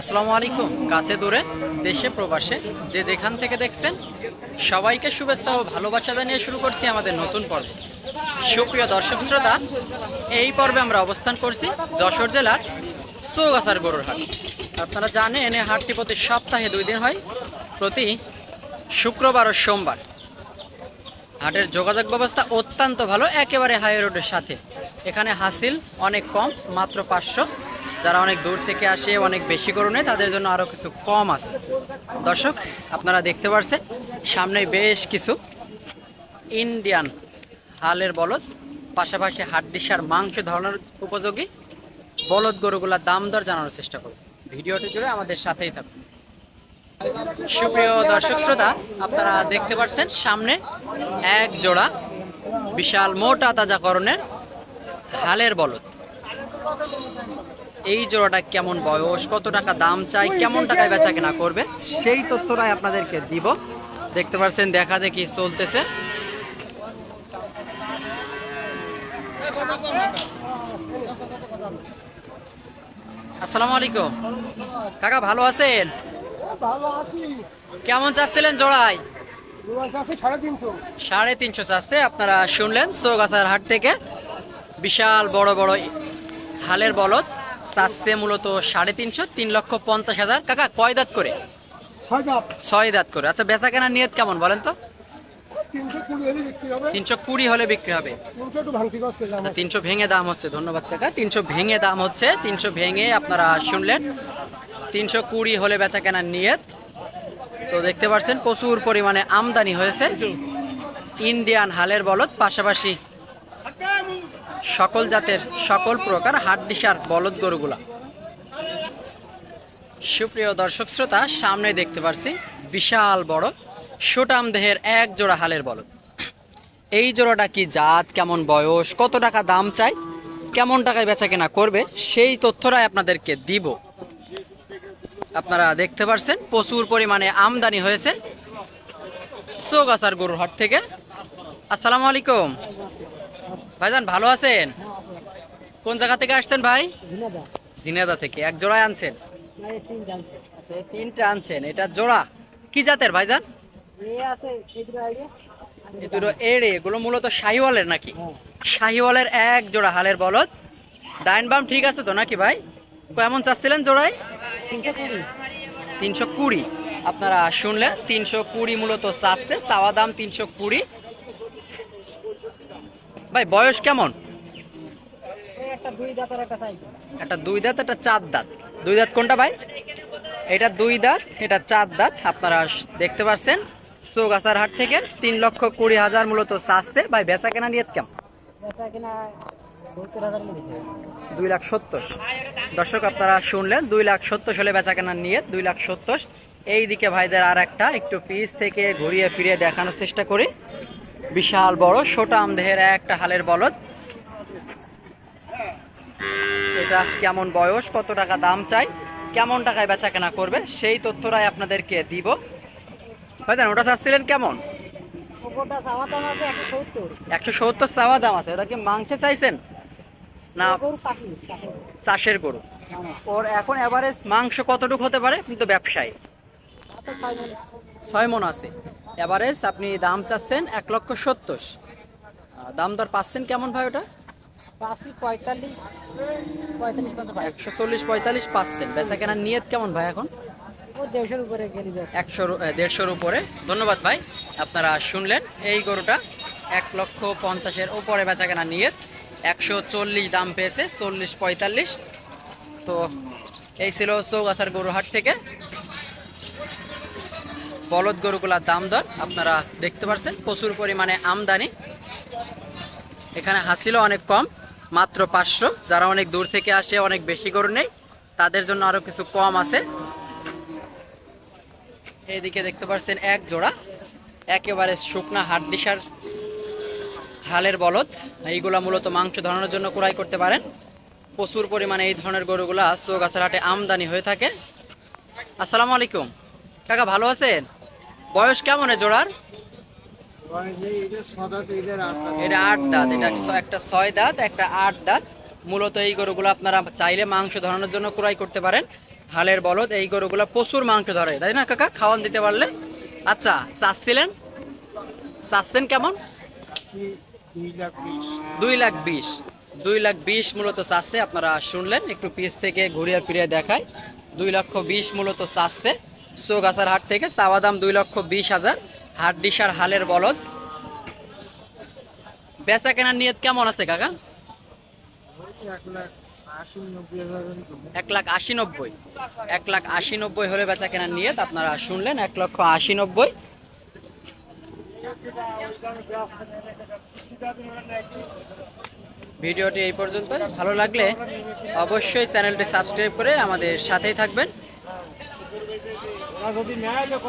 আসসালামু আলাইকুম। কাছে দূরে, দেশে, প্রবাসে, যে যেখান থেকে দেখছেন, সবাইকে শুভেচ্ছা ও ভালোবাসা জানিয়ে শুরু করছি আমাদের নতুন পর্ব। সুপ্রিয় দর্শক শ্রোতা, এই পর্বে আমরা অবস্থান করছি যশোর জেলার চৌগাছার গরুর হাট। আপনারা জানেন এই হাটটি প্রতি সপ্তাহে দুই দিন হয়, প্রতি শুক্রবার ও সোমবার। হাটের যোগাযোগ ব্যবস্থা অত্যন্ত ভালো, একেবারে হাই রোডের সাথে। এখানে হাসিল অনেক কম, মাত্র পাঁচশো যারা অনেক দূর থেকে আসে, অনেক বেশি করে নেয়, তাদের জন্য আরও কিছু কম আছে। দর্শক, আপনারা দেখতে পাচ্ছেন সামনে বেশ কিছু ইন্ডিয়ান হালের বলদ, পাশাপাশি হাড্ডিসার মাংস ধরনের উপযোগী বলদ গরুগুলার দাম দর জানানোর চেষ্টা করব। ভিডিওটি জুড়ে আমাদের সাথেই থাকুন। সুপ্রিয় দর্শক শ্রোতা, আপনারা দেখতে পাচ্ছেন সামনে এক জোড়া বিশাল মোটা তাজাকরণের হালের বলদ। এই জোড়াটা কেমন বয়স? কত টাকা দাম চাই? কেমন টাকায় বেচা কেনা করবে? সেই তথ্যটাই আপনাদেরকে দিব। দেখতে পাচ্ছেন, দেখা দেখি চলতেছে। আসসালামু আলাইকুম। কাকা, ভালো আছেন? কেমন চাচ্ছিলেন জোড়াই সাড়ে তিনশো চাচ্ছে, আপনারা শুনলেন। চৌগাছার হাট থেকে বিশাল বড় বড় হালের বলদ। চাচ্ছে মূলত সাড়ে তিনশো তিন লক্ষ পঞ্চাশ হাজার। কাকা কয় দাঁত করে? ছয় দাঁত। করে। আচ্ছা বেচা কেনার নিয়ত কেমন বলেন তো? তিনশো কুড়ি হলে বিক্রি হবে। তিনশো আচ্ছা তিনশো ভেঙে দাম হচ্ছে ধন্যবাদ কাকা। তিনশো ভেঙে দাম হচ্ছে তিনশো ভেঙে আপনারা শুনলেন। তিনশো কুড়ি হলে বেচা কেনার নিয়ত। তো দেখতে পাচ্ছেন প্রচুর পরিমাণে আমদানি হয়েছে। ইন্ডিয়ান হালের বলদ পাশাপাশি সকল জাতের, সকল প্রকার হাড্ডিসার বলদ গরুগুলা। সুপ্রিয় দর্শক শ্রোতা সামনে দেখতে পাচ্ছি বিশাল বড় সুটাম দেহের এক জোড়া হালের বলদ। এই জোড়াটা কি জাত, কেমন বয়স, কত টাকা দাম চাই, কেমন টাকায় বেচা কেনা করবে, সেই তথ্যটাই আপনাদেরকে দিব। আপনারা দেখতে পাচ্ছেন প্রচুর পরিমাণে আমদানি হয়েছে। চৌগাছার গরুর হাট থেকে আসসালামু আলাইকুম। ভাইজান ভালো আছেন? কোন জায়গা থেকে আসছেন ভাই? ঝিনেদা থেকে। এক জোড়ায় আনছেন? আচ্ছা, তিনটা আনছেন। এটা জোড়া? কি জাতের ভাইজান? দুটো এড়ে এগুলো মূলত শাহিওয়ালের নাকি? শাহিওয়ালের এক জোড়া হালের বলদ। ডাইন বাম ঠিক আছে তো নাকি ভাই? কেমন চাচ্ছিলেন জোড়ায়? তিনশো কুড়ি। আপনারা শুনলেন তিনশো কুড়ি মূলত চাচ্ছে। চাওয়া দাম তিনশো কুড়ি। ভাই বয়স কেমন? একটা দুই দাঁত একটা চার দাঁত। দুই দাঁত কোনটা ভাই? এটা দুই দাঁত এটা চার দাঁত। আপনারা দেখতে পাচ্ছেন চৌগাছার হাট থেকে তিন লক্ষ কুড়ি হাজার মূলত চাচ্ছে ভাই বেচা কেনা নিয়ত কেমন? কিনা দুই লাখ সত্তর। দর্শক আপনারা শুনলেন দুই লাখ সত্তর হলে বেচা কেনার নিয়ে দুই লাখ সত্তর। এই দিকে ভাইদের আর একটা একটু পিস থেকে ঘুরিয়ে ফিরিয়ে দেখানোর চেষ্টা করি। বিশাল বড় সোটা আমদেহের একটা হালের বলদ। এটা কেমন বয়স কত টাকা দাম চাই কেমন টাকায় বেচা কেনা করবে সেই তথ্যটাই আপনাদেরকে দিব। ভাইজান ওটা চাচ্ছিলেন কেমন? একশো সত্তর। চাওয়া দাম আছে ওটা কি মাংসে চাইছেন? না চাষের গরু। ওর এখন এভারেজ মাংস কতটুকু হতে পারে? কিন্তু ব্যবসায়ী। ছয় মন আছে। এভারেজ আপনি দাম চাচ্ছেন এক লক্ষ সত্তর। দাম দর পাচ্ছেন কেমন ভাই ওটা? একশো চল্লিশ পঁয়তাল্লিশ পাচ্ছেন। বেচা কেনার নিয়ত কেমন ভাই এখন? ও দেড়শোর উপরে ধন্যবাদ ভাই আপনারা শুনলেন। এই গরুটা এক লক্ষ পঞ্চাশের বেচা নিয়ত। একশো চল্লিশ দাম পেয়েছে চল্লিশ পঁয়তাল্লিশ। তো এই ছিল চৌগাছার গরুহাট থেকে। বলদ গরুগুলার দাম দর আপনারা দেখতে পাচ্ছেন প্রচুর পরিমাণে আমদানি। এখানে হাসিলও অনেক কম, মাত্র পাঁচশো। যারা অনেক দূর থেকে আসে, অনেক বেশি গরু নেই, তাদের জন্য আরও কিছু কম আছে। এইদিকে দেখতে পাচ্ছেন এক জোড়া, একেবারে শুকনা হাড্ডিসার হালের বলদ। এইগুলা মূলত মাংস ধরানোর জন্য ক্রয় করতে পারেন। প্রচুর পরিমাণে এই ধরনের গরুগুলা চৌগাছার হাটে আমদানি হয়ে থাকে। আসসালামু আলাইকুম। কাকা, ভালো আছেন? বয়স কেমন জোড়ার? এটা আট দাঁত এটা একটা ছয় দাঁত একটা আট দাঁত। মূলত এই গরুগুলো আপনারা চাইলে মাংস ধরানোর জন্য ক্রয় করতে পারেন। হালের বলদ এই গরুগুলো প্রচুর মাংস ধরে তাই না কাকা? খাওয়ান দিতে পারলে। আচ্ছা চাচ্ছিলেন? চাচ্ছেন কেমন? দুই লাখ দুই লাখ বিশ। দুই লাখ বিশ মূলত চাচ্ছে আপনারা শুনলেন একটু পিস থেকে ঘুরিয়ে ফিরিয়ে দেখায়। দুই লক্ষ বিশ মূলত চাচ্ছে। চৌগাছার হাট থেকে চাওয়া দাম দুই লক্ষ বিশ হাজার। হাট ডিসার হালের বলদ। বেচা কেনার নিয়ত কেমন আছে, কাকা? এক লাখ আশি নব্বই। এক লাখ আশি নব্বই হলে বেচা কেনার নিয়ত আপনারা শুনলেন, এক লক্ষ আশি নব্বই। ভিডিওটি এই পর্যন্ত ভালো লাগলে অবশ্যই চ্যানেলটি সাবস্ক্রাইব করে আমাদের সাথেই থাকবেন। ત્યાં સુધી ન્યાય લોકો